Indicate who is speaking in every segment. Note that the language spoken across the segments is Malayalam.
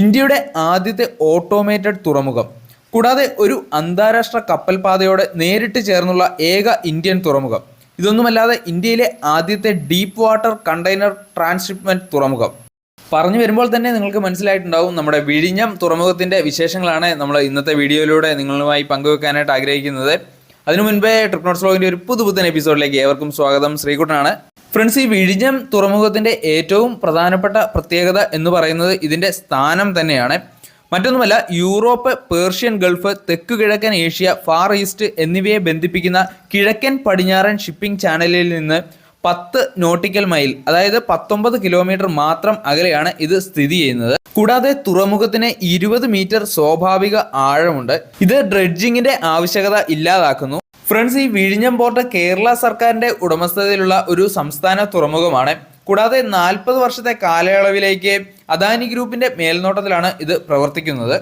Speaker 1: ഇന്ത്യയുടെ ആദ്യത്തെ ഓട്ടോമേറ്റഡ് തുറമുഖം. കൂടാതെ ഒരു അന്താരാഷ്ട്ര കപ്പൽപാതയോട് നേരിട്ട് ചേർന്നുള്ള ഏക ഇന്ത്യൻ തുറമുഖം. ഇതൊന്നുമല്ലാതെ ഇന്ത്യയിലെ ആദ്യത്തെ ഡീപ്പ് വാട്ടർ കണ്ടെയ്നർ ട്രാൻസ്ഷിപ്മെന്റ് തുറമുഖം. പറഞ്ഞു വരുമ്പോൾ തന്നെ നിങ്ങൾക്ക് മനസ്സിലായിട്ടുണ്ടാവും നമ്മുടെ വിഴിഞ്ഞം തുറമുഖത്തിന്റെ വിശേഷങ്ങളാണ് നമ്മൾ ഇന്നത്തെ വീഡിയോയിലൂടെ നിങ്ങളുമായി പങ്കുവെക്കാനായിട്ട് ആഗ്രഹിക്കുന്നത്. അതിനു മുൻപേ ട്രിപ്പ് നോട്ട്സ് വ്ലോഗിന്റെ ഒരു പുതുപുത്തൻ എപ്പിസോഡിലേക്ക് ഏവർക്കും സ്വാഗതം. ശ്രീകുട്ടനാണ്. ഫ്രണ്ട്സ് ഈ വിഴിഞ്ഞം തുറമുഖത്തിന്റെ ഏറ്റവും പ്രധാനപ്പെട്ട പ്രത്യേകത എന്ന് പറയുന്നത് ഇതിന്റെ സ്ഥാനം തന്നെയാണ്. മറ്റൊന്നുമല്ല യൂറോപ്പ് പേർഷ്യൻ ഗൾഫ് തെക്കു കിഴക്കൻ ഏഷ്യ ഫാർ ഈസ്റ്റ് എന്നിവയെ ബന്ധിപ്പിക്കുന്ന കിഴക്കൻ പടിഞ്ഞാറൻ ഷിപ്പിംഗ് ചാനലിൽ നിന്ന് പത്ത് നോട്ടിക്കൽ മൈൽ അതായത് പത്തൊമ്പത് കിലോമീറ്റർ മാത്രം അകലെയാണ് ഇത് സ്ഥിതി ചെയ്യുന്നത്. കൂടാതെ തുറമുഖത്തിന് ഇരുപത് മീറ്റർ സ്വാഭാവിക ആഴമുണ്ട്. ഇത് ഡ്രെഡ്ജിങ്ങിന്റെ ആവശ്യകത ഇല്ലാതാക്കുന്നു. ഫ്രണ്ട്സ് ഈ വിഴിഞ്ഞം പോർട്ട് കേരള സർക്കാരിന്റെ ഉടമസ്ഥതയിലുള്ള ഒരു സംസ്ഥാന തുറമുഖമാണ്. കൂടാതെ നാൽപ്പത് വർഷത്തെ കാലയളവിലേക്ക് അദാനി ഗ്രൂപ്പിന്റെ മേൽനോട്ടത്തിലാണ് ഇത് പ്രവർത്തിക്കുന്നത്.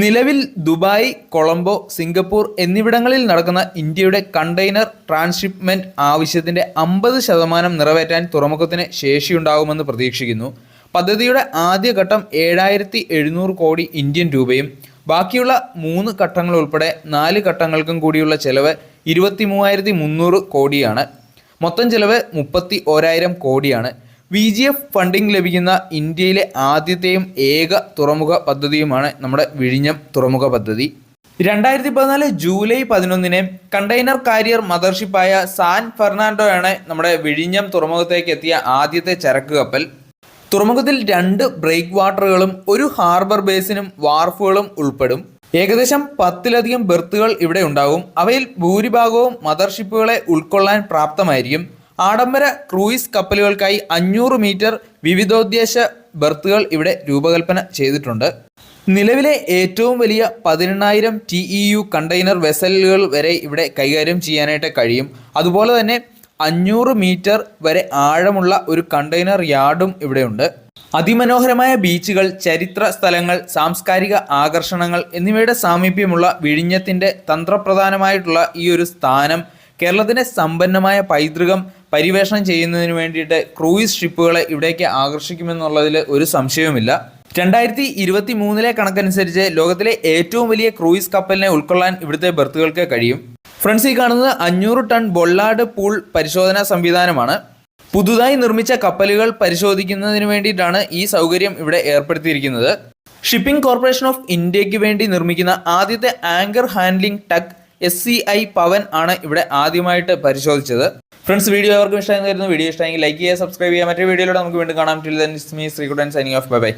Speaker 1: നിലവിൽ ദുബായ് കൊളംബോ സിംഗപ്പൂർ എന്നിവിടങ്ങളിൽ നടക്കുന്ന ഇന്ത്യയുടെ കണ്ടെയ്നർ ട്രാൻസ്ഷിപ്മെന്റ് ആവശ്യത്തിന്റെ അമ്പത് ശതമാനം നിറവേറ്റാൻ തുറമുഖത്തിന് ശേഷിയുണ്ടാകുമെന്ന് പ്രതീക്ഷിക്കുന്നു. പദ്ധതിയുടെ ആദ്യഘട്ടം ഏഴായിരത്തി എഴുന്നൂറ് കോടി ഇന്ത്യൻ രൂപയും ബാക്കിയുള്ള മൂന്ന് ഘട്ടങ്ങൾ ഉൾപ്പെടെ നാല് ഘട്ടങ്ങൾക്കും കൂടിയുള്ള ചെലവ് ഇരുപത്തി മൂവായിരത്തി മുന്നൂറ് കോടിയാണ്. മൊത്തം ചെലവ് മുപ്പത്തി ഓരായിരം കോടിയാണ്. വി ജി എഫ് ഫണ്ടിംഗ് ലഭിക്കുന്ന ഇന്ത്യയിലെ ആദ്യത്തെയും ഏക തുറമുഖ പദ്ധതിയുമാണ് നമ്മുടെ വിഴിഞ്ഞം തുറമുഖ പദ്ധതി. രണ്ടായിരത്തി പതിനാല് ജൂലൈ പതിനൊന്നിന് കണ്ടെയ്നർ കാരിയർ മദർഷിപ്പായ സാൻ ഫെർണാണ്ടോയാണ് നമ്മുടെ വിഴിഞ്ഞം തുറമുഖത്തേക്ക് എത്തിയ ആദ്യത്തെ ചരക്ക് കപ്പൽ. തുറമുഖത്തിൽ രണ്ട് ബ്രേക്ക് വാട്ടറുകളും ഒരു ഹാർബർ ബേസിനും വാർഫുകളും ഉൾപ്പെടും. ഏകദേശം പത്തിലധികം ബെർത്തുകൾ ഇവിടെ ഉണ്ടാകും. അവയിൽ ഭൂരിഭാഗവും മദർഷിപ്പുകളെ ഉൾക്കൊള്ളാൻ പ്രാപ്തമായിരിക്കും. ആഡംബര ക്രൂയിസ് കപ്പലുകൾക്കായി അഞ്ഞൂറ് മീറ്റർ വിവിധോദ്ദേശ ബെർത്തുകൾ ഇവിടെ രൂപകൽപ്പന ചെയ്തിട്ടുണ്ട്. നിലവിലെ ഏറ്റവും വലിയ പതിനെണ്ണായിരം ടി ഇ യു കണ്ടെയ്നർ വെസലുകൾ വരെ ഇവിടെ കൈകാര്യം ചെയ്യാനായിട്ട് കഴിയും. അതുപോലെ തന്നെ അഞ്ഞൂറ് മീറ്റർ വരെ ആഴമുള്ള ഒരു കണ്ടെയ്നർ യാർഡും ഇവിടെയുണ്ട്. അതിമനോഹരമായ ബീച്ചുകൾ ചരിത്ര സ്ഥലങ്ങൾ സാംസ്കാരിക ആകർഷണങ്ങൾ എന്നിവയുടെ സാമീപ്യമുള്ള വിഴിഞ്ഞത്തിന്റെ തന്ത്രപ്രധാനമായിട്ടുള്ള ഈ ഒരു സ്ഥാനം കേരളത്തിന്റെ സമ്പന്നമായ പൈതൃകം പരിവേഷണം ചെയ്യുന്നതിന് വേണ്ടിയിട്ട് ക്രൂയിസ് ഷിപ്പുകളെ ഇവിടേക്ക് ആകർഷിക്കുമെന്നുള്ളതിൽ ഒരു സംശയവുമില്ല. രണ്ടായിരത്തി ഇരുപത്തി മൂന്നിലെ കണക്കനുസരിച്ച് ലോകത്തിലെ ഏറ്റവും വലിയ ക്രൂയിസ് കപ്പലിനെ ഉൾക്കൊള്ളാൻ ഇവിടുത്തെ ബർത്തുകൾക്ക് കഴിയും. ഫ്രണ്ട്സ് ഈ കാണുന്നത് അഞ്ഞൂറ് ടൺ ബൊള്ളാട് പൂൾ പരിശോധനാ സംവിധാനമാണ്. പുതുതായി നിർമ്മിച്ച കപ്പലുകൾ പരിശോധിക്കുന്നതിന് വേണ്ടിയിട്ടാണ് ഈ സൗകര്യം ഇവിടെ ഏർപ്പെടുത്തിയിരിക്കുന്നത്. ഷിപ്പിംഗ് കോർപ്പറേഷൻ ഓഫ് ഇന്ത്യയ്ക്ക് വേണ്ടി നിർമ്മിക്കുന്ന ആദ്യത്തെ anchor handling tug S C I Pawan ആണ് ഇവിടെ ആദ്യമായിട്ട് പരിശോധിച്ചത്. ഫ്രണ്ട്സ് വീഡിയോ അവർക്കും ഇഷ്ടമായിരുന്നു വീഡിയോ ഇഷ്ടമെങ്കിൽ ലൈക്ക് ചെയ്യുക സബ്സ്ക്രൈബ് ചെയ്യുക. മറ്റൊരു വീഡിയോയിലൂടെ നമുക്ക് വീണ്ടും കാണാം. Till then signing off bye bye